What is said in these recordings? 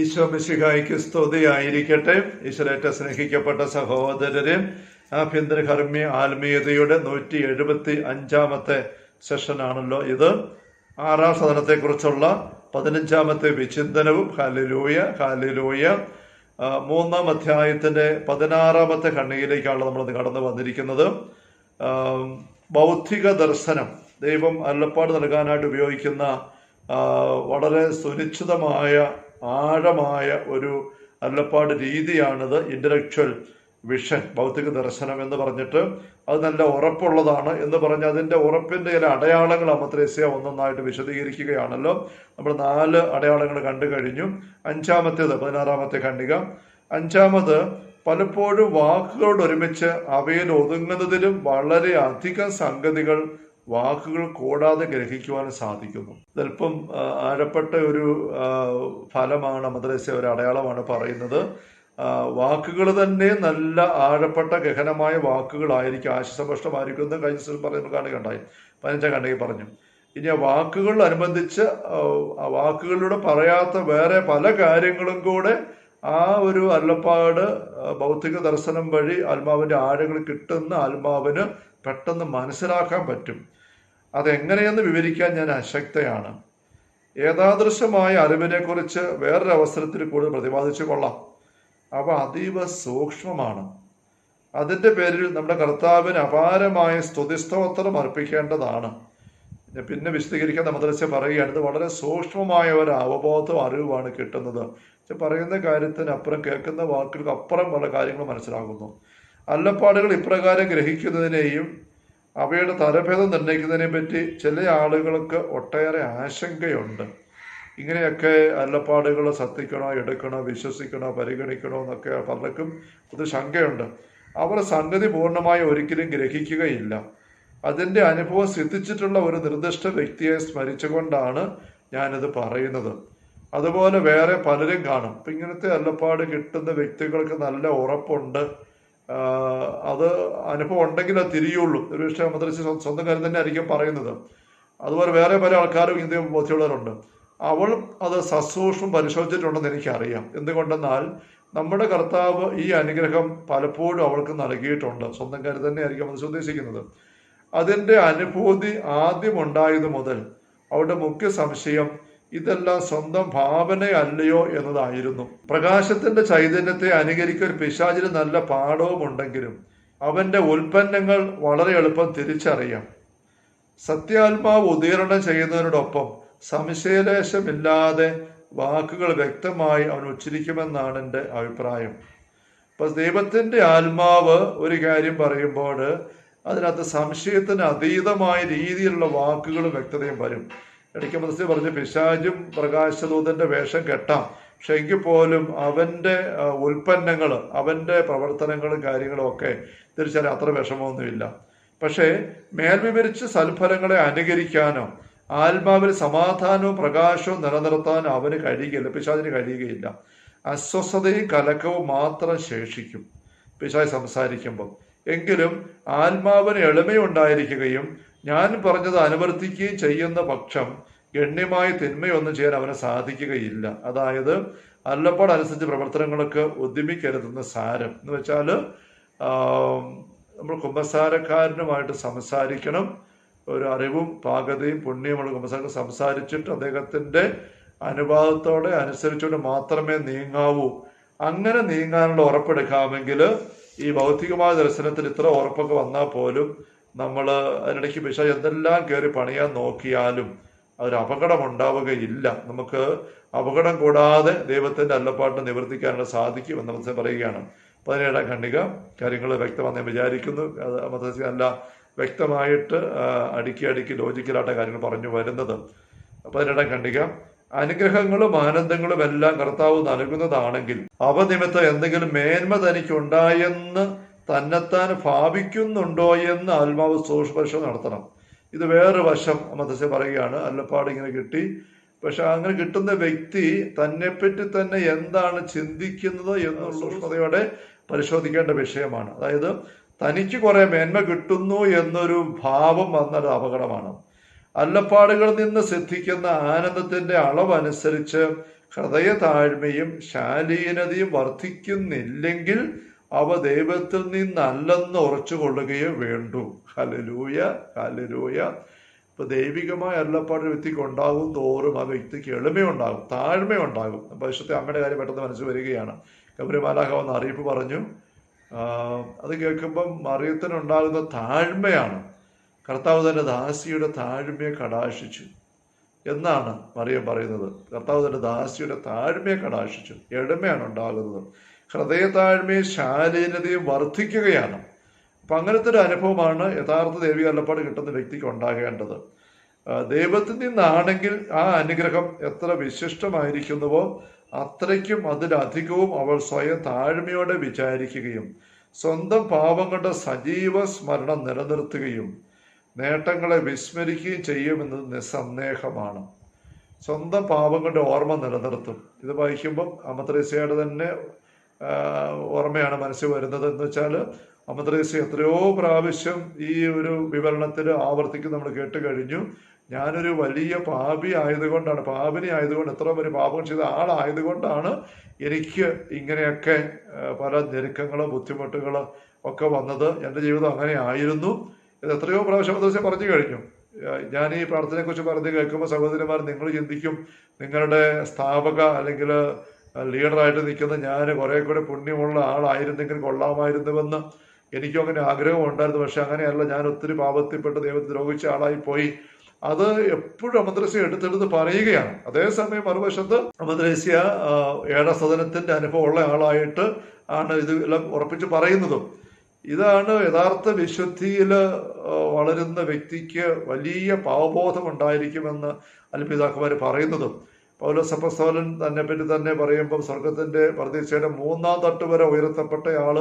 ഈശോ മിശിഹായിക്ക് സ്തുതിയായിരിക്കട്ടെ. ഈശ്വരേറ്റ സ്നേഹിക്കപ്പെട്ട സഹോദരരെ ആഭ്യന്തര കർമ്മി ആത്മീയതയുടെ നൂറ്റി എഴുപത്തി അഞ്ചാമത്തെ സെഷനാണല്ലോ ഇത്. ആറാം സദനത്തെക്കുറിച്ചുള്ള പതിനഞ്ചാമത്തെ വിചിന്തനവും ഹാലിലൂയ ഹാലിലൂയ മൂന്നാം അധ്യായത്തിന്റെ പതിനാറാമത്തെ ഖണ്ണിയിലേക്കാണ് നമ്മൾ കടന്നു വന്നിരിക്കുന്നത്. ബൗദ്ധിക ദർശനം ദൈവം അല്ലപ്പാട് നൽകാനായിട്ട് ഉപയോഗിക്കുന്ന വളരെ സുനിശ്ചിതമായ ആഴമായ ഒരു അല്ലപ്പാട് രീതിയാണിത് ഇന്റലക്ച്വൽ വിഷൻ ഭൗതിക ദർശനം എന്ന് പറഞ്ഞിട്ട്. അത് നല്ല ഉറപ്പുള്ളതാണ് എന്ന് പറഞ്ഞ് അതിന്റെ ഉറപ്പിന്റെ ചില അടയാളങ്ങൾ അമത്രേസ്യ ഒന്നൊന്നായിട്ട് വിശദീകരിക്കുകയാണല്ലോ. നമ്മൾ നാല് അടയാളങ്ങൾ കണ്ടു കഴിഞ്ഞു. അഞ്ചാമത്തേത് പതിനാറാമത്തെ ഖണ്ഡിക. അഞ്ചാമത് പലപ്പോഴും വാക്കുകളോട് ഒരുമിച്ച് അവയിൽ ഒതുങ്ങുന്നതിലും വളരെ അധികം സംഗതികൾ വാക്കുകൾ കൂടാതെ ഗ്രഹിക്കുവാൻ സാധിക്കുന്നു. ചിലപ്പം ആഴപ്പെട്ട ഒരു ഫലമാണ് മദ്രസ ഒരു അടയാളമാണ് പറയുന്നത്. വാക്കുകൾ തന്നെ നല്ല ആഴപ്പെട്ട ഗഹനമായ വാക്കുകളായിരിക്കും. ആശയസമ്പഷ്ടമായിരിക്കും എന്ന് കഴിഞ്ഞ ദിവസം പറയുന്ന കാണുകയുണ്ടായി പതിനഞ്ചാം കണ്ടെങ്കിൽ പറഞ്ഞു. ഇനി വാക്കുകൾ അനുബന്ധിച്ച് വാക്കുകളിലൂടെ പറയാത്ത വേറെ പല കാര്യങ്ങളും കൂടെ ആ ഒരു അല്ലപ്പാട് ഭൗതിക ദർശനം വഴി ആത്മാവിന്റെ ആഴങ്ങൾ കിട്ടുന്ന ആത്മാവിന് പെട്ടെന്ന് മനസ്സിലാക്കാൻ പറ്റും. അതെങ്ങനെയെന്ന് വിവരിക്കാൻ ഞാൻ അശക്തയാണ്. ഏതാദൃശമായ അറിവിനെക്കുറിച്ച് വേറൊരു അവസരത്തിൽ കൂടുതൽ പ്രതിപാദിച്ചു കൊള്ളാം. അവ അതീവ സൂക്ഷ്മമാണ്. അതിന്റെ പേരിൽ നമ്മുടെ കർത്താവിന് അപാരമായ സ്തുതിസ്തോത്രം അർപ്പിക്കേണ്ടതാണ്. പിന്നെ വിശദീകരിക്കാൻ മദ്രസ പറയുകയാണ് ഇത് വളരെ സൂക്ഷ്മമായ ഒരു അവബോധം അറിവുമാണ് കിട്ടുന്നത്. പറയുന്ന കാര്യത്തിന് അപ്പുറം കേൾക്കുന്ന വാക്കുകൾക്ക് അപ്പുറം പല കാര്യങ്ങൾ മനസ്സിലാകുന്നു. അല്ലപ്പാടുകൾ ഇപ്രകാരം ഗ്രഹിക്കുന്നതിനെയും അവയുടെ തലഭേദം നിർണയിക്കുന്നതിനെ പറ്റി ചില ആളുകൾക്ക് ഒട്ടേറെ ആശങ്കയുണ്ട്. ഇങ്ങനെയൊക്കെ അല്ലപ്പാടുകൾ സത്തിക്കണോ എടുക്കണോ വിശ്വസിക്കണോ പരിഗണിക്കണോ എന്നൊക്കെ പലർക്കും ഒരു ശങ്കയുണ്ട്. അവർ സംഗതി പൂർണമായി ഒരിക്കലും ഗ്രഹിക്കുകയില്ല. അതിന്റെ അനുഭവം സിദ്ധിച്ചിട്ടുള്ള ഒരു നിർദ്ദിഷ്ട വ്യക്തിയെ സ്മരിച്ചുകൊണ്ടാണ് ഞാനിത് പറയുന്നത്. അതുപോലെ വേറെ പലരും കാണും. ഇപ്പം ഇങ്ങനത്തെ അല്ലപ്പാട് കിട്ടുന്ന വ്യക്തികൾക്ക് നല്ല ഉറപ്പുണ്ട്. അത് അനുഭവം ഉണ്ടെങ്കിൽ അത് തിരിയുള്ളൂ. ഒരു പക്ഷേ മദ്രസ സ്വന്തം കാര്യം തന്നെ ആയിരിക്കും പറയുന്നത്. അതുപോലെ വേറെ പല ആൾക്കാരും ഇന്ത്യ ബോധ്യമുള്ളവരുണ്ട്. അവൾ അത് സസൂക്ഷ്മം പരിശോധിച്ചിട്ടുണ്ടെന്ന് എനിക്കറിയാം. എന്തുകൊണ്ടെന്നാൽ നമ്മുടെ കർത്താവ് ഈ അനുഗ്രഹം പലപ്പോഴും അവൾക്ക് നൽകിയിട്ടുണ്ട്. സ്വന്തം കാര്യം തന്നെ ആയിരിക്കും മനസ്സിൽ ഉദ്ദേശിക്കുന്നത്. അതിന്റെ അനുഭൂതി ആദ്യം ഉണ്ടായത് മുതൽ അവളുടെ മുഖ്യ സംശയം ഇതെല്ലാം സ്വന്തം ഭാവനയല്ലയോ എന്നതായിരുന്നു. പ്രകാശത്തിന്റെ ചൈതന്യത്തെ അനുകരിക്കാൻ പിശാചിന് നല്ല പാഠവും ഉണ്ടെങ്കിലും അവന്റെ ഉൽപ്പന്നങ്ങൾ വളരെ എളുപ്പം തിരിച്ചറിയാം. സത്യാത്മാവ് ഉദീരണം ചെയ്യുന്നതിനോടൊപ്പം സംശയലേശമില്ലാതെ വാക്കുകൾ വ്യക്തമായി അവൻ ഉച്ചരിക്കുമെന്നാണ് എന്റെ അഭിപ്രായം. അപ്പൊ ദൈവത്തിന്റെ ആത്മാവ് ഒരു കാര്യം പറയുമ്പോൾ അതിനകത്ത് സംശയത്തിന് അതീതമായ രീതിയിലുള്ള വാക്കുകളും വ്യക്തതയും വരും. ഇടയ്ക്ക് മനസ്സിൽ പറഞ്ഞ് പിശാചും പ്രകാശദൂതന്റെ വേഷം കെട്ടാം. പക്ഷെ എങ്കിൽ പോലും അവന്റെ ഉൽപ്പന്നങ്ങൾ അവന്റെ പ്രവർത്തനങ്ങളും കാര്യങ്ങളും ഒക്കെ തിരിച്ചറിയാൻ അത്ര വിഷമമൊന്നുമില്ല. പക്ഷേ മേൽവിവരിച്ച് സൽഫലങ്ങളെ അനുകരിക്കാനോ ആത്മാവിൽ സമാധാനവും പ്രകാശവും നിലനിർത്താനോ അവന് കഴിയുകയില്ല പിശാചിന് കഴിയുകയില്ല. അസ്വസ്ഥതയും കലക്കവും മാത്രം ശേഷിക്കും. പിശാജ് സംസാരിക്കുമ്പോൾ. എങ്കിലും ആത്മാവിന് എളിമയുണ്ടായിരിക്കുകയും ഞാൻ പറഞ്ഞത് അനുവർത്തിക്കുകയും ചെയ്യുന്ന പക്ഷം ഗണ്യമായ തിന്മയൊന്നും ചെയ്യാൻ അവന് സാധിക്കുകയില്ല. അതായത് അല്ലപ്പാട് അനുസരിച്ച് പ്രവർത്തനങ്ങളൊക്കെ ഉദ്യമിക്കരുതെന്ന് സാരം. എന്ന് വെച്ചാൽ നമ്മൾ കുമ്പസാരക്കാരനുമായിട്ട് സംസാരിക്കണം. ഒരു അറിവും പാകതയും പുണ്യമുള്ള കുമ്പസാരക്ക് സംസാരിച്ചിട്ട് അദ്ദേഹത്തിന്റെ അനുവാദത്തോടെ അനുസരിച്ചുകൊണ്ട് മാത്രമേ നീങ്ങാവൂ. അങ്ങനെ നീങ്ങാനുള്ള ഉറപ്പെടുക്കാമെങ്കിൽ ഈ ഭൗതികമായ ദർശനത്തിൽ ഇത്ര ഉറപ്പൊക്കെ വന്നാൽ പോലും നമ്മൾ അതിനിടയ്ക്ക് പക്ഷേ എന്തെല്ലാം കയറി പണിയാൻ നോക്കിയാലും അതൊരു അപകടം ഉണ്ടാവുകയില്ല നമുക്ക് അപകടം കൂടാതെ ദൈവത്തിന്റെ അല്ലപ്പാട്ട് നിവർത്തിക്കാനുള്ള സാധിക്കും എന്ന് മത്സ്യം പറയുകയാണ്. പതിനേഴാം ഖണ്ഡിക കാര്യങ്ങൾ വ്യക്തമാണെന്ന് ഞാൻ വിചാരിക്കുന്നു. മതത്തിൽ നല്ല വ്യക്തമായിട്ട് അടുക്കി അടുക്കി ലോജിക്കലായിട്ട് കാര്യങ്ങൾ പറഞ്ഞു വരുന്നത്. പതിനേഴാം ഖണ്ഡിക അനുഗ്രഹങ്ങളും ആനന്ദങ്ങളും എല്ലാം കർത്താവ് നൽകുന്നതാണെങ്കിൽ അവ നിമിത്തം എന്തെങ്കിലും മേന്മ തനിക്കുണ്ടായെന്ന് തന്നെത്താൻ ഭാവിക്കുന്നുണ്ടോ എന്ന് ആത്മാവ് സൂക്ഷ്മപരിശോധന നടത്തണം. ഇത് വേറൊരു വശം മതസ്യ പറയുകയാണ് അല്ലപ്പാട് ഇങ്ങനെ കിട്ടി. പക്ഷെ അങ്ങനെ കിട്ടുന്ന വ്യക്തി തന്നെപ്പറ്റി തന്നെ എന്താണ് ചിന്തിക്കുന്നത് എന്നുള്ള സൂക്ഷ്മതയോടെ പരിശോധിക്കേണ്ട വിഷയമാണ്. അതായത് തനിക്ക് കുറെ മേന്മ കിട്ടുന്നു എന്നൊരു ഭാവം വന്നത് അപകടമാണ്. അല്ലപ്പാടുകളിൽ നിന്ന് സിദ്ധിക്കുന്ന ആനന്ദത്തിന്റെ അളവനുസരിച്ച് ഹൃദയ താഴ്മയും ശാലീനതയും വർദ്ധിക്കുന്നില്ലെങ്കിൽ അവ ദൈവത്തിൽ നിന്നല്ലെന്ന് ഉറച്ചു കൊള്ളുകയേ വേണ്ടു. ഹലലൂയ ഹലലൂയ ഇപ്പൊ ദൈവികമായ അല്ലപ്പാട് വ്യക്തിക്ക് ഉണ്ടാകും തോറും ആ വ്യക്തിക്ക് എളിമയുണ്ടാകും താഴ്മയുണ്ടാകും. പരിശുദ്ധ അമ്മയുടെ കാര്യം പെട്ടെന്ന് മനസ്സിൽ വരികയാണ്. ഗൗരമാലാഹ വന്ന് അറിയിപ്പ് പറഞ്ഞു. അത് കേൾക്കുമ്പം മറിയത്തിനുണ്ടാകുന്ന താഴ്മയാണ്. കർത്താവ് തന്റെ ദാസിയുടെ താഴ്മയെ കടാശിച്ചു എന്നാണ് മറിയം പറയുന്നത്? കർത്താവ് തന്റെ ദാസിയുടെ താഴ്മയെ കടാശിച്ചു എളിമയാണ് ഉണ്ടാകുന്നത്. ഹൃദയ താഴ്മയും ശാലീനതയും വർദ്ധിക്കുകയാണ് അപ്പം അങ്ങനത്തെ ഒരു അനുഭവമാണ് യഥാർത്ഥ ദൈവിക അല്ലപ്പാട് കിട്ടുന്ന വ്യക്തിക്ക് ഉണ്ടാകേണ്ടത്. ദൈവത്തിൽ നിന്നാണെങ്കിൽ ആ അനുഗ്രഹം എത്ര വിശിഷ്ടമായിരിക്കുന്നുവോ അത്രയ്ക്കും അതിലധികവും അവൾ സ്വയം താഴ്മയോടെ വിചാരിക്കുകയും സ്വന്തം പാവങ്ങളുടെ സജീവ സ്മരണം നിലനിർത്തുകയും നേട്ടങ്ങളെ വിസ്മരിക്കുകയും ചെയ്യുമെന്നത് നിസ്സന്ദേഹമാണ്. സ്വന്തം പാപങ്ങളുടെ ഓർമ്മ നിലനിർത്തും. ഇത് വായിക്കുമ്പം അമത്രേസയുടെ തന്നെ ഓർമ്മയാണ് മനസ്സിൽ വരുന്നത്. എന്ന് വെച്ചാൽ അമത്രേസ്യ എത്രയോ പ്രാവശ്യം ഈ ഒരു വിവരണത്തിൽ ആവർത്തിക്കും നമ്മൾ കേട്ട് കഴിഞ്ഞു. ഞാനൊരു വലിയ പാപി ആയതുകൊണ്ടാണ് പാപിനി ആയതുകൊണ്ട് എത്ര വലിയ പാപം ചെയ്ത ആളായതുകൊണ്ടാണ് എനിക്ക് ഇങ്ങനെയൊക്കെ പല ഞെരുക്കങ്ങളും ബുദ്ധിമുട്ടുകളും ഒക്കെ വന്നത്. എന്റെ ജീവിതം അങ്ങനെ ആയിരുന്നു. ഇത് എത്രയോ പ്രാവശ്യം ദിവസം പറഞ്ഞു കഴിഞ്ഞു. ഞാൻ ഈ പ്രാർത്ഥനയെക്കുറിച്ച് പറഞ്ഞ് കേൾക്കുമ്പോൾ സഹോദരന്മാർ നിങ്ങൾ ചിന്തിക്കും നിങ്ങളുടെ സ്ഥാപക അല്ലെങ്കിൽ ലീഡറായിട്ട് നിൽക്കുന്ന ഞാൻ കുറെ കൂടെ പുണ്യമുള്ള ആളായിരുന്നെങ്കിൽ കൊള്ളാമായിരുന്നുവെന്ന് എനിക്കും അങ്ങനെ ആഗ്രഹം ഉണ്ടായിരുന്നു. പക്ഷെ അങ്ങനെയല്ല ഞാൻ ഒത്തിരി പാപത്തിൽപ്പെട്ട് ദൈവത്തെ ദ്രോഹിച്ച ആളായി പോയി. അത് എപ്പോഴും അമദ്രസ്യ എടുത്തെടുത്ത് പറയുകയാണ്. അതേസമയം മറുവശത്ത് അമദ്രസ്യ ഏഴ സദനത്തിന്റെ അനുഭവം ഉള്ള ആളായിട്ട് ആണ് ഇത് എല്ലാം ഉറപ്പിച്ച് പറയുന്നതും. ഇതാണ് യഥാർത്ഥ വിശുദ്ധിയിൽ വളരുന്ന വ്യക്തിക്ക് വലിയ പാവബോധം ഉണ്ടായിരിക്കുമെന്ന് അൽപിതാക്കന്മാർ പറയുന്നതും. പൗലോസ് അപ്പസ്തോലൻ തന്നെ പറ്റി തന്നെ പറയുമ്പോൾ സ്വർഗത്തിന്റെ പ്രതീക്ഷയുടെ മൂന്നാം തട്ട് വരെ ഉയർത്തപ്പെട്ടയാൾ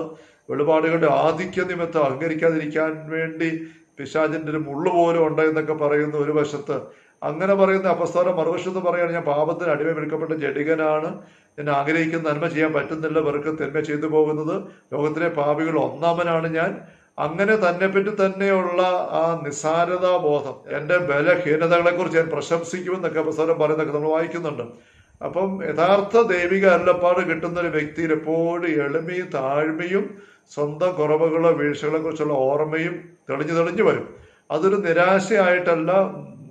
വെളിപാടുകളുടെ ആധിക്യ നിമിത്തം അഹങ്കരിക്കാതിരിക്കാൻ വേണ്ടി പിശാചിന്റെ ഒരു മുള്ളു പോലും ഉണ്ട് എന്നൊക്കെ പറയുന്ന ഒരു വശത്ത് അങ്ങനെ പറയുന്ന അപസ്തോലം മറുവശത്ത് പറയുകയാണ് ഞാൻ പാപത്തിന് അടിമ വിൽക്കപ്പെട്ട ജഡികനാണ്. ഞാൻ ആഗ്രഹിക്കുന്ന നന്മ ചെയ്യാൻ പറ്റുന്നില്ല. വെറുക്ക് തിന്മ ചെയ്തു പോകുന്നത്. ലോകത്തിലെ പാപികൾ ഒന്നാമനാണ് ഞാൻ. അങ്ങനെ തന്നെ പറ്റി തന്നെയുള്ള ആ നിസാരതാ ബോധം എന്റെ ബലഹീനതകളെ കുറിച്ച് ഞാൻ പ്രശംസിക്കുമെന്നൊക്കെ അവസാനം പറയുന്നൊക്കെ നമ്മൾ വായിക്കുന്നുണ്ട്. അപ്പം യഥാർത്ഥ ദൈവിക അല്ലപ്പാട് കിട്ടുന്ന ഒരു വ്യക്തിയിൽ എപ്പോഴും എളിമയും താഴ്മയും സ്വന്തം കുറവുകളോ വീഴ്ചകളെ കുറിച്ചുള്ള ഓർമ്മയും തെളിഞ്ഞു തെളിഞ്ഞു വരും. അതൊരു നിരാശയായിട്ടല്ല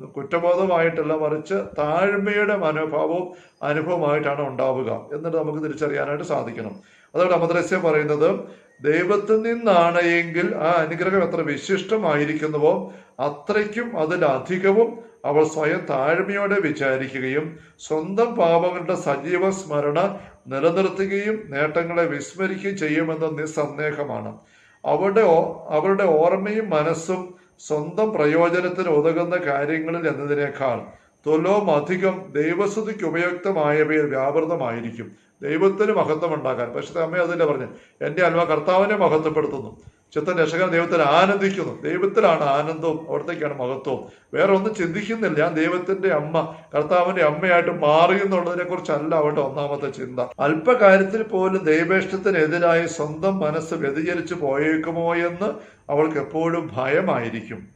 കുറ്റബോധമായിട്ടല്ല മറിച്ച് താഴ്മയുടെ മനോഭാവവും അനുഭവമായിട്ടാണ് ഉണ്ടാവുക എന്നിട്ട് നമുക്ക് തിരിച്ചറിയാനായിട്ട് സാധിക്കണം. അതുകൊണ്ട് അമദ്രസ്യ പറയുന്നത് ദൈവത്തിൽ നിന്നാണ് എങ്കിൽ ആ അനുഗ്രഹം എത്ര വിശിഷ്ടമായിരിക്കുന്നുവോ അത്രയ്ക്കും അതിലധികവും അവൾ സ്വയം താഴ്മയോടെ വിചാരിക്കുകയും സ്വന്തം പാപങ്ങളുടെ സജീവ സ്മരണ നിലനിർത്തുകയും നേട്ടങ്ങളെ വിസ്മരിക്കുകയും ചെയ്യുമെന്ന നിസ്സന്ദേഹമാണ്. അവരുടെ അവരുടെ ഓർമ്മയും മനസ്സും സ്വന്തം പ്രയോജനത്തിന് ഉതകുന്ന കാര്യങ്ങളിൽ എന്നതിനേക്കാൾ തൊലോം അധികം ദൈവസ്തുതിക്ക് ഉപയുക്തമായവയിൽ വ്യാപൃതമായിരിക്കും. ദൈവത്തിന് മഹത്വം ഉണ്ടാക്കാൻ പക്ഷേ അമ്മ അതല്ല പറഞ്ഞു. എന്റെ അൽവ കർത്താവിനെ മഹത്വപ്പെടുത്തുന്നു. ചിത്തൻ രക്ഷകൻ ദൈവത്തിൽ ആനന്ദിക്കുന്നു. ദൈവത്തിലാണ് ആനന്ദവും അവിടത്തേക്കാണ് മഹത്വവും. വേറെ ഒന്നും ചിന്തിക്കുന്നില്ല. ദൈവത്തിന്റെ അമ്മ കർത്താവിന്റെ അമ്മയായിട്ട് മാറി എന്നുള്ളതിനെ കുറിച്ചല്ല അവരുടെ ഒന്നാമത്തെ ചിന്ത. അല്പകാര്യത്തിൽ പോലും ദൈവേഷ്ടത്തിനെതിരായി സ്വന്തം മനസ്സ് വ്യതിചലിച്ചു പോയേക്കുമോ എന്ന് അവൾക്ക് എപ്പോഴും ഭയമായിരിക്കും.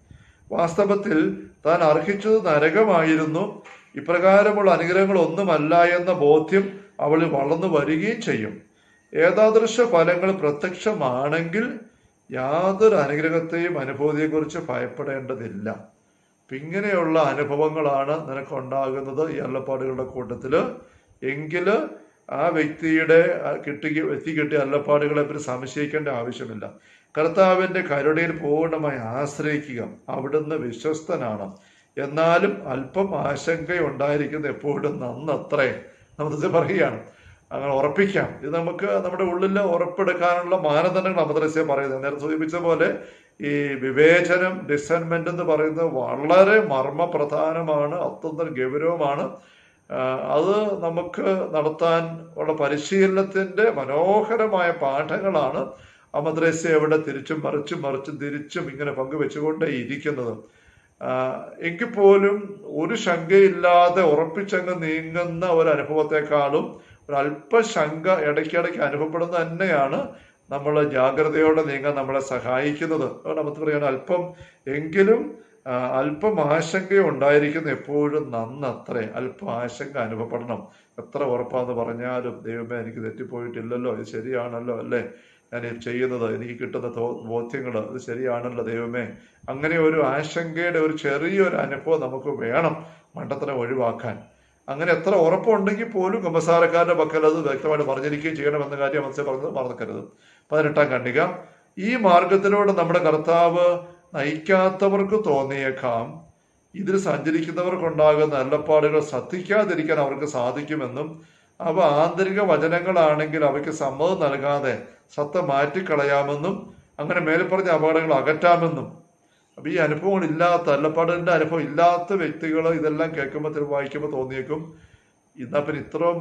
വാസ്തവത്തിൽ താൻ അർഹിച്ചത് നരകമായിരുന്നു. ഇപ്രകാരമുള്ള അനുഗ്രഹങ്ങൾ ഒന്നുമല്ല എന്ന ബോധ്യം അവളിൽ വളർന്നു വരികയും ചെയ്യും. ഏതാദൃശ ഫലങ്ങൾ പ്രത്യക്ഷമാണെങ്കിൽ യാതൊരു അനുഗ്രഹത്തെയും അനുഭൂതിയെക്കുറിച്ച് ഭയപ്പെടേണ്ടതില്ല. ഇങ്ങനെയുള്ള അനുഭവങ്ങളാണ് നിനക്കുണ്ടാകുന്നത് ഈ അല്ലപ്പാടുകളുടെ കൂട്ടത്തിൽ എങ്കിൽ ആ വ്യക്തിയുടെ കിട്ടി വ്യക്തി കിട്ടിയ അല്ലപ്പാടുകളെ പറ്റി സംശയിക്കേണ്ട ആവശ്യമില്ല. കർത്താവിന്റെ കരുണയിൽ പൂർണമായി ആശ്രയിക്കുക. അവിടുന്ന് വിശ്വസ്തനാണ്. എന്നാലും അല്പം ആശങ്കയുണ്ടായിരിക്കുന്ന എപ്പോഴും നന്നത്രേ. നമ്മൾ പറയുകയാണ്. അങ്ങനെ ഉറപ്പിക്കാം. ഇത് നമുക്ക് നമ്മുടെ ഉള്ളിൽ ഉറപ്പെടുക്കാനുള്ള മാനദണ്ഡങ്ങൾ അമദ്രസ്യ പറയുന്നത്. നേരത്തെ സൂചിപ്പിച്ച പോലെ ഈ വിവേചനം ഡിസൈൻമെന്റ് എന്ന് പറയുന്നത് വളരെ മർമ്മപ്രധാനമാണ് അത്യന്തം ഗൗരവമാണ്. അത് നമുക്ക് നടത്താൻ ഉള്ള പരിശീലനത്തിന്റെ മനോഹരമായ പാഠങ്ങളാണ് അമദ്രസ്യ എവിടെ തിരിച്ചും മറിച്ചും മറിച്ചും തിരിച്ചും ഇങ്ങനെ പങ്കുവെച്ചുകൊണ്ടേ ഇരിക്കുന്നത്. എങ്കിൽ പോലും ഒരു ശങ്കയില്ലാതെ ഉറപ്പിച്ചങ്ങ് നീങ്ങുന്ന ഒരു അനുഭവത്തെക്കാളും ഒരു അല്പശങ്ക ഇടയ്ക്കിടയ്ക്ക് അനുഭവപ്പെടുന്നത് തന്നെയാണ് നമ്മൾ ജാഗ്രതയോടെ നീങ്ങാൻ നമ്മളെ സഹായിക്കുന്നത്. നമുക്ക് പറയാൻ അല്പം എങ്കിലും അല്പം ആശങ്ക ഉണ്ടായിരിക്കുന്ന എപ്പോഴും നന്നത്രേ. അല്പം ആശങ്ക അനുഭവപ്പെടണം. എത്ര ഉറപ്പാന്ന് പറഞ്ഞാലും ദൈവമേ എനിക്ക് തെറ്റിപ്പോയിട്ടില്ലല്ലോ ഇത് ശരിയാണല്ലോ അല്ലേ? ഞാൻ ചെയ്യുന്നത് എനിക്ക് കിട്ടുന്ന ബോധ്യങ്ങൾ അത് ശരിയാണല്ലോ ദൈവമേ. അങ്ങനെ ഒരു ആശങ്കയുടെ ഒരു ചെറിയൊരു അനുഭവം നമുക്ക് വേണം മണ്ടത്തരം ഒഴിവാക്കാൻ. അങ്ങനെ എത്ര ഉറപ്പുണ്ടെങ്കിൽ പോലും കുമ്പസാരക്കാരന്റെ പക്കൽ അത് വ്യക്തമായിട്ട് പറഞ്ഞിരിക്കുകയും ചെയ്യണമെന്ന കാര്യം മനസ്സിൽ പറഞ്ഞത് മറക്കരുത്. പതിനെട്ടാം കണ്ണിക ഈ മാർഗത്തിലൂടെ നമ്മുടെ കർത്താവ് നയിക്കാത്തവർക്ക് തോന്നിയേക്കാം. ഇതിൽ സഞ്ചരിക്കുന്നവർക്കുണ്ടാകുന്ന അല്ലപ്പാടുകൾ ശ്രദ്ധിക്കാതിരിക്കാൻ അവർക്ക് സാധിക്കുമെന്നും അവ ആന്തരിക വചനങ്ങളാണെങ്കിൽ അവയ്ക്ക് സമ്മതം നൽകാതെ സത്ത മാറ്റിക്കളയാമെന്നും അങ്ങനെ മേൽപ്പറഞ്ഞ അപകടങ്ങൾ അകറ്റാമെന്നും അപ്പൊ ഈ അനുഭവങ്ങൾ ഇല്ലാത്ത അല്ലപ്പാടിന്റെ അനുഭവം ഇല്ലാത്ത വ്യക്തികൾ ഇതെല്ലാം കേൾക്കുമ്പോൾ വായിക്കുമ്പോൾ തോന്നിയേക്കും ഇന്നാ പിന്നെ ഇത്രയും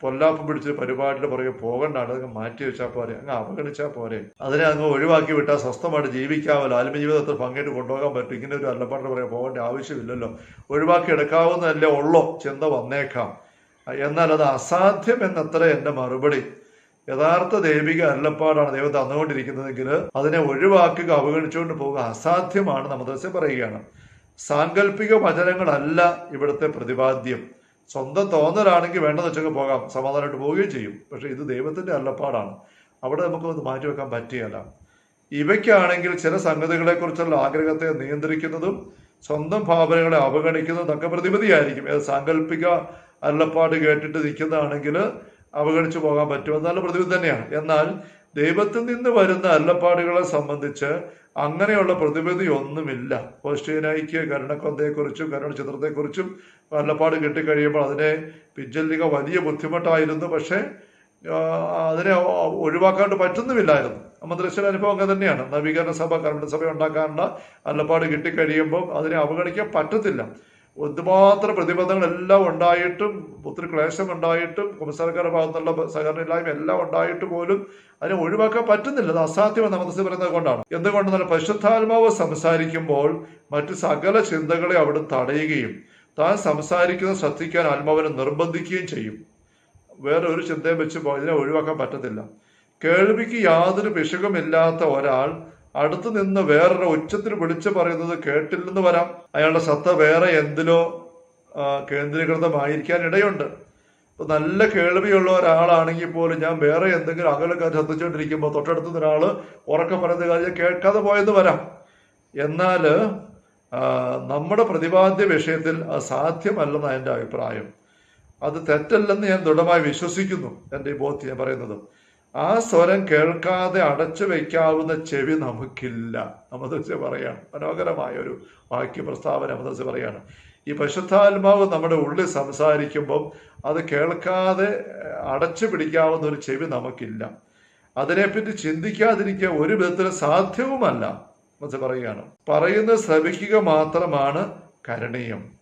പൊല്ലാപ്പ് പിടിച്ച് പരിപാടിയുടെ പുറകെ പോകണ്ടാണ് അതങ്ങ് മാറ്റി വെച്ചാൽ പോരെ അങ്ങ് അവഗണിച്ചാൽ പോരെ. അതിനെ അങ്ങ് ഒഴിവാക്കി വിട്ടാൽ സ്വസ്ഥമായിട്ട് ജീവിക്കാമല്ലോ ആത്മ ജീവിതത്തിൽ പങ്കിട്ട് കൊണ്ടുപോകാൻ പറ്റും. ഇങ്ങനെ ഒരു അല്ലപ്പാടിന്റെ പുറകെ പോകേണ്ട ആവശ്യമില്ലല്ലോ. ഒഴിവാക്കി എടുക്കാവുന്നതല്ലേ ഉള്ളോ ചിന്ത വന്നേക്കാം. എന്നാൽ അത് അസാധ്യം എന്നത്ര എന്റെ മറുപടി. യഥാർത്ഥ ദൈവിക അരുളപ്പാടാണ് ദൈവം തന്നുകൊണ്ടിരിക്കുന്നതെങ്കിൽ അതിനെ ഒഴിവാക്കുക അവഗണിച്ചുകൊണ്ട് പോവുക അസാധ്യമാണ് നമ്മദർശം പറയുകയാണ്. സാങ്കല്പിക വചനങ്ങളല്ല ഇവിടുത്തെ പ്രതിപാദ്യം. സ്വന്തം തോന്നലാണെങ്കിൽ വേണ്ടെന്ന് വെച്ചൊക്കെ പോകാം സമാധാനമായിട്ട് പോവുകയും ചെയ്യും. പക്ഷേ ഇത് ദൈവത്തിന്റെ അരുളപ്പാടാണ്. അവിടെ നമുക്ക് നമുക്കൊന്ന് മാറ്റിവെക്കാൻ പറ്റുകയല്ല ഇവയ്ക്കാണെങ്കിൽ ചില സംഗതികളെക്കുറിച്ചുള്ള ആഗ്രഹത്തെ നിയന്ത്രിക്കുന്നതും സ്വന്തം ഭാവനകളെ അവഗണിക്കുന്നതും ഒക്കെ പ്രതിപതിയായിരിക്കും സാങ്കല്പിക അരുളപ്പാട് കേട്ടിട്ട് നിൽക്കുന്നതാണെങ്കിൽ അവഗണിച്ചു പോകാൻ പറ്റുമോ നല്ല പ്രതിവിധി തന്നെയാണ്. എന്നാൽ ദൈവത്തിൽ നിന്ന് വരുന്ന അല്ലപ്പാടുകളെ സംബന്ധിച്ച് അങ്ങനെയുള്ള പ്രതിവിധി ഒന്നുമില്ല. ഓസ്ട്രേലിയയ്ക്ക് കരുണക്കൊന്തയെക്കുറിച്ചും കരുണ ചിത്രത്തെക്കുറിച്ചും അല്ലപ്പാട് കിട്ടിക്കഴിയുമ്പോൾ അതിനെ പിഞ്ചല്ലിക വലിയ ബുദ്ധിമുട്ടായിരുന്നു. പക്ഷേ അതിനെ ഒഴിവാക്കാണ്ട് പറ്റുന്നുമില്ലായിരുന്നു. മദ്രസയുടെ അനുഭവം അങ്ങനെ തന്നെയാണ്. നവീകരണ സഭ കർമ്മസഭ ഉണ്ടാക്കാനുള്ള അല്ലപ്പാട് കിട്ടിക്കഴിയുമ്പോൾ അതിനെ അവഗണിക്കാൻ പറ്റത്തില്ല. എന്തുമാത്രം പ്രതിബന്ധങ്ങളെല്ലാം ഉണ്ടായിട്ടും ഒത്തിരി ക്ലേശം ഉണ്ടായിട്ടും കുമ്പസാരക്കാരുടെ ഭാഗത്തുള്ള സഹകരണമില്ലായ്മ എല്ലാം ഉണ്ടായിട്ട് പോലും അതിനെ ഒഴിവാക്കാൻ പറ്റുന്നില്ല. അത് അസാധ്യമെന്ന് മതസ് പറയുന്നത് കൊണ്ടാണ്. എന്തുകൊണ്ടെന്നാൽ പരിശുദ്ധാത്മാവ് സംസാരിക്കുമ്പോൾ മറ്റ് സകല ചിന്തകളെ അവിടെ തടയുകയും താൻ സംസാരിക്കുന്നത് ശ്രദ്ധിക്കാൻ ആത്മാവിനെ നിർബന്ധിക്കുകയും ചെയ്യും. വേറെ ഒരു ചിന്തയും വെച്ച് ഇതിനെ ഒഴിവാക്കാൻ പറ്റത്തില്ല. കേൾവിക്ക് യാതൊരു പിശകുമില്ലാത്ത ഒരാൾ അടുത്ത് നിന്ന് വേറൊരു ഉച്ചത്തിൽ വിളിച്ചു പറയുന്നത് കേട്ടില്ലെന്ന് വരാം. അയാളുടെ ശ്രദ്ധ വേറെ എന്തിലോ കേന്ദ്രീകൃതമായിരിക്കാൻ ഇടയുണ്ട് ഇപ്പൊ നല്ല കേൾവിയുള്ള ഒരാളാണെങ്കിൽ പോലും ഞാൻ വേറെ എന്തെങ്കിലും അകലൊക്കെ ശ്രദ്ധിച്ചുകൊണ്ടിരിക്കുമ്പോൾ തൊട്ടടുത്ത് ഒരാൾ ഉറക്കം പറയുന്ന കാര്യം കേൾക്കാതെ പോയെന്ന് വരാം. എന്നാൽ നമ്മുടെ പ്രതിപാദ്യ വിഷയത്തിൽ അത് സാധ്യമല്ലെന്നാണ് എന്റെ അഭിപ്രായം. അത് തെറ്റല്ലെന്ന് ഞാൻ ദൃഢമായി വിശ്വസിക്കുന്നു എന്റെ ഈ ബോധ്യം ഞാൻ പറയുന്നത്. ആ സ്വരം കേൾക്കാതെ അടച്ചു വെക്കാവുന്ന ചെവി നമുക്കില്ല. അമദർസ് പറയാണ്. മനോഹരമായ ഒരു വാക്യ പ്രസ്താവന അമദർസ് പറയാണ്. ഈ പശുദ്ധാത്മാവ് നമ്മുടെ ഉള്ളിൽ സംസാരിക്കുമ്പം അത് കേൾക്കാതെ അടച്ചു പിടിക്കാവുന്ന ഒരു ചെവി നമുക്കില്ല. അതിനെപ്പറ്റി ചിന്തിക്കാതിരിക്കുക ഒരു വിധത്തിലും സാധ്യവുമല്ല. മനസ്സിൽ പറയുകയാണ് പറയുന്ന ശ്രമിക്കുക മാത്രമാണ് കരണീയം.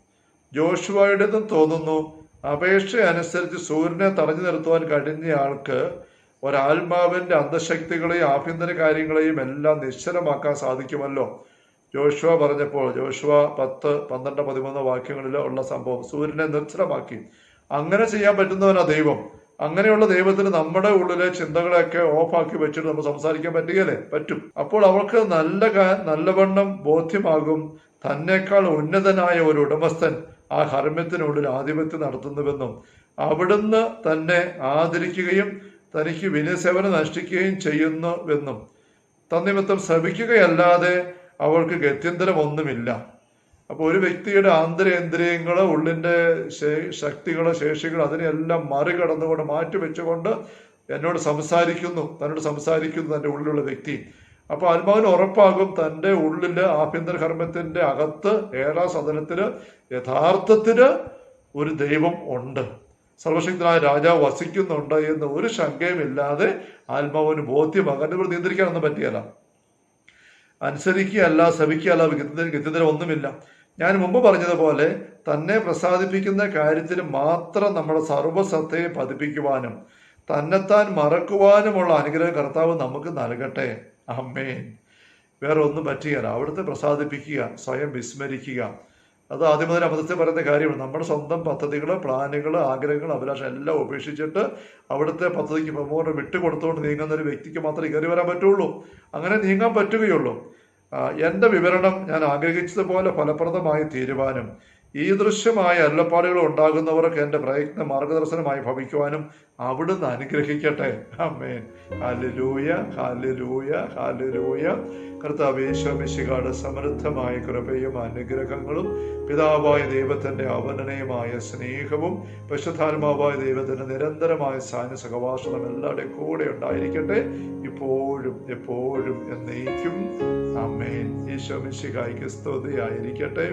ജോഷുവയുടേതും തോന്നുന്നു അപേക്ഷ അനുസരിച്ച് സൂര്യനെ തടഞ്ഞു നിർത്തുവാൻ കഴിഞ്ഞയാൾക്ക് ഒരാത്മാവിന്റെ അന്തശക്തികളെയും ആഭ്യന്തര കാര്യങ്ങളെയും എല്ലാം നിശ്ചലമാക്കാൻ സാധിക്കുമല്ലോ. ജോഷുവ പറഞ്ഞപ്പോൾ ജോഷുവ പത്ത് പന്ത്രണ്ട് പതിമൂന്ന് വാക്യങ്ങളിൽ ഉള്ള സംഭവം സൂര്യനെ നിർജലമാക്കി. അങ്ങനെ ചെയ്യാൻ പറ്റുന്നവനാ ദൈവം. അങ്ങനെയുള്ള ദൈവത്തിന് നമ്മുടെ ഉള്ളിലെ ചിന്തകളെയൊക്കെ ഓഫാക്കി വെച്ചിട്ട് നമ്മൾ സംസാരിക്കാൻ പറ്റുകയല്ലേ? പറ്റും. അപ്പോൾ അവൾക്ക് നല്ല നല്ലവണ്ണം ബോധ്യമാകും തന്നെക്കാൾ ഉന്നതനായ ഒരു ഉടമസ്ഥൻ ആ ഹർമ്മ്യത്തിനുള്ളിൽ ആധിപത്യം നടത്തുന്നുവെന്നും അവിടുന്ന് തന്നെ ആദരിക്കുകയും തനിക്ക് വിനയസേവനം നഷ്ടിക്കുകയും ചെയ്യുന്നുവെന്നും തന്നിമിത്തം ശ്രമിക്കുകയല്ലാതെ അവൾക്ക് ഗത്യന്തരം ഒന്നുമില്ല. അപ്പോൾ ഒരു വ്യക്തിയുടെ ആന്തരേന്ദ്രിയങ്ങൾ ഉള്ളിന്റെ ശക്തികൾ ശേഷികൾ അതിനെല്ലാം മറികടന്നുകൊണ്ട് മാറ്റിവെച്ചുകൊണ്ട് എന്നോട് സംസാരിക്കുന്നു തന്നോട് സംസാരിക്കുന്നു തന്റെ ഉള്ളിലുള്ള വ്യക്തി. അപ്പോൾ ആത്മാവിന് ഉറപ്പാകും തന്റെ ഉള്ളിൽ ആഭ്യന്തര കർമ്മത്തിന്റെ അകത്ത് ഏഴാം സദനത്തിൽ യഥാർത്ഥത്തിന് ഒരു ദൈവം ഉണ്ട്. സർവശക്തനായ രാജാവ് വസിക്കുന്നുണ്ട് എന്ന് ഒരു ശങ്കയുമില്ലാതെ ആത്മാവിന് ബോധ്യമാകാൻ ഇവർ നിയന്ത്രിക്കാനൊന്നും പറ്റിയല്ല. അനുസരിക്കുകയല്ല ശ്രമിക്കുകയല്ല ഗത്യന്തരം ഒന്നുമില്ല. ഞാൻ മുമ്പ് പറഞ്ഞതുപോലെ തന്നെ പ്രസാദിപ്പിക്കുന്ന കാര്യത്തിൽ മാത്രം നമ്മുടെ സർവസത്തയെ പതിപ്പിക്കുവാനും തന്നെത്താൻ മറക്കുവാനുമുള്ള അനുഗ്രഹം കർത്താവ് നമുക്ക് നൽകട്ടെ. അമ്മേൻ വേറെ ഒന്നും പറ്റുകയില്ല അവിടുത്തെ പ്രസാദിപ്പിക്കുക സ്വയം വിസ്മരിക്കുക. അത് ആദ്യം മുതൽ പറയുന്ന കാര്യമാണ്. നമ്മുടെ സ്വന്തം പദ്ധതികൾ പ്ലാനുകൾ ആഗ്രഹങ്ങൾ അഭിലാഷം എല്ലാം ഉപേക്ഷിച്ചിട്ട് അവിടുത്തെ പദ്ധതിക്ക് പ്രമോദം വിട്ടുകൊടുത്തുകൊണ്ട് നീങ്ങുന്ന ഒരു വ്യക്തിക്ക് മാത്രമേ കയറി വരാൻ പറ്റുള്ളൂ. അങ്ങനെ നീങ്ങാൻ പറ്റുകയുള്ളൂ. എന്റെ വിവരണം ഞാൻ ആഗ്രഹിച്ചതുപോലെ ഫലപ്രദമായി തീരുവാനും ഈ ദൃശ്യമായ അല്ലപ്പാടുകൾ ഉണ്ടാകുന്നവർക്ക് എന്റെ പ്രയത്ന മാർഗദർശനമായി ഭവിക്കുവാനും അവിടുന്ന് അനുഗ്രഹിക്കട്ടെ. അമ്മേൻ ഹാലലൂയ ഹാലലൂയ ഹാലലൂയ കർത്താവേശ്വമിശികാട് സമൃദ്ധമായ കൃപയും അനുഗ്രഹങ്ങളും പിതാവായ ദൈവത്തിന്റെ അവനനയുമായ സ്നേഹവും പശുധാത്മാവായ ദൈവത്തിന്റെ നിരന്തരമായ സാന്യ സഹവാസനം എല്ലാവരുടെയും കൂടെ ഉണ്ടായിരിക്കട്ടെ. ഇപ്പോഴും എപ്പോഴും എന്നേക്കും. അമ്മേൻ ഈശോമിശികായ്ക്ക് സ്തുതിയായിരിക്കട്ടെ.